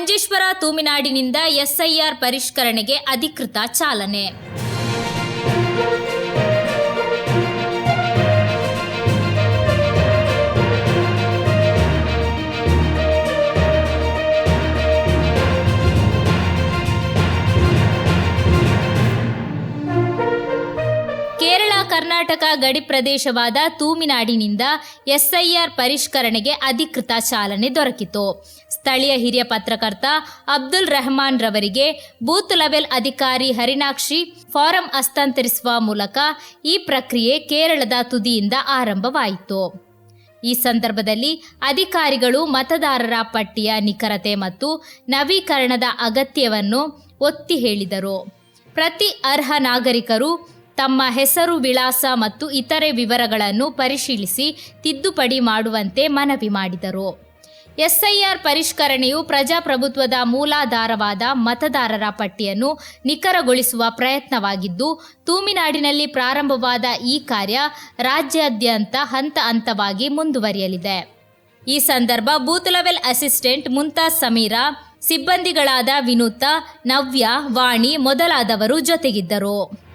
Manjeshwar ತೂಮಿನಾಡಿನಿಂದ SIR ಪರಿಷ್ಕರಣೆಗೆ ಅಧಿಕೃತ ಚಾಲನೆ ಕರ್ನಾಟಕ ಗಡಿ ಪ್ರದೇಶವಾದ ತೂಮಿನಾಡಿನಿಂದ ಎಸ್ಐಆರ್ ಪರಿಷ್ಕರಣೆಗೆ ಅಧಿಕೃತ ಚಾಲನೆ ದೊರಕಿತು. ಸ್ಥಳೀಯ ಹಿರಿಯ ಪತ್ರಕರ್ತ ಅಬ್ದುಲ್ ರೆಹಮಾನ್ ರವರಿಗೆ ಬೂತ್ ಲೆವೆಲ್ ಅಧಿಕಾರಿ ಹರಿನಾಕ್ಷಿ ಫಾರಂ ಹಸ್ತಾಂತರಿಸುವ ಮೂಲಕ ಈ ಪ್ರಕ್ರಿಯೆ ಕೇರಳದ ತುದಿಯಿಂದ ಆರಂಭವಾಯಿತು. ಈ ಸಂದರ್ಭದಲ್ಲಿ ಅಧಿಕಾರಿಗಳು, ಮತದಾರರ ಪಟ್ಟಿಯ ನಿಖರತೆ ಮತ್ತು ನವೀಕರಣದ ಅಗತ್ಯವನ್ನು ಒತ್ತಿ ಹೇಳಿದರು. ಪ್ರತಿ ಅರ್ಹ ನಾಗರಿಕರು ತಮ್ಮ ಹೆಸರು, ವಿಳಾಸ ಮತ್ತು ಇತರೆ ವಿವರಗಳನ್ನು ಪರಿಶೀಲಿಸಿ ತಿದ್ದುಪಡಿ ಮಾಡುವಂತೆ ಮನವಿ ಮಾಡಿದರು. ಎಸ್ಐಆರ್ ಪರಿಷ್ಕರಣೆಯು ಪ್ರಜಾಪ್ರಭುತ್ವದ ಮೂಲಾಧಾರವಾದ ಮತದಾರರ ಪಟ್ಟಿಯನ್ನು ನಿಖರಗೊಳಿಸುವ ಪ್ರಯತ್ನವಾಗಿದ್ದು, ತೂಮಿನಾಡಿನಲ್ಲಿ ಪ್ರಾರಂಭವಾದ ಈ ಕಾರ್ಯ ರಾಜ್ಯಾದ್ಯಂತ ಹಂತ ಹಂತವಾಗಿ ಮುಂದುವರಿಯಲಿದೆ. ಈ ಸಂದರ್ಭ booth level assistant Mumtaz Sameera, ಸಿಬ್ಬಂದಿಗಳಾದ Vinutha, Navya, Vani ಮೊದಲಾದವರು ಜೊತೆಗಿದ್ದರು.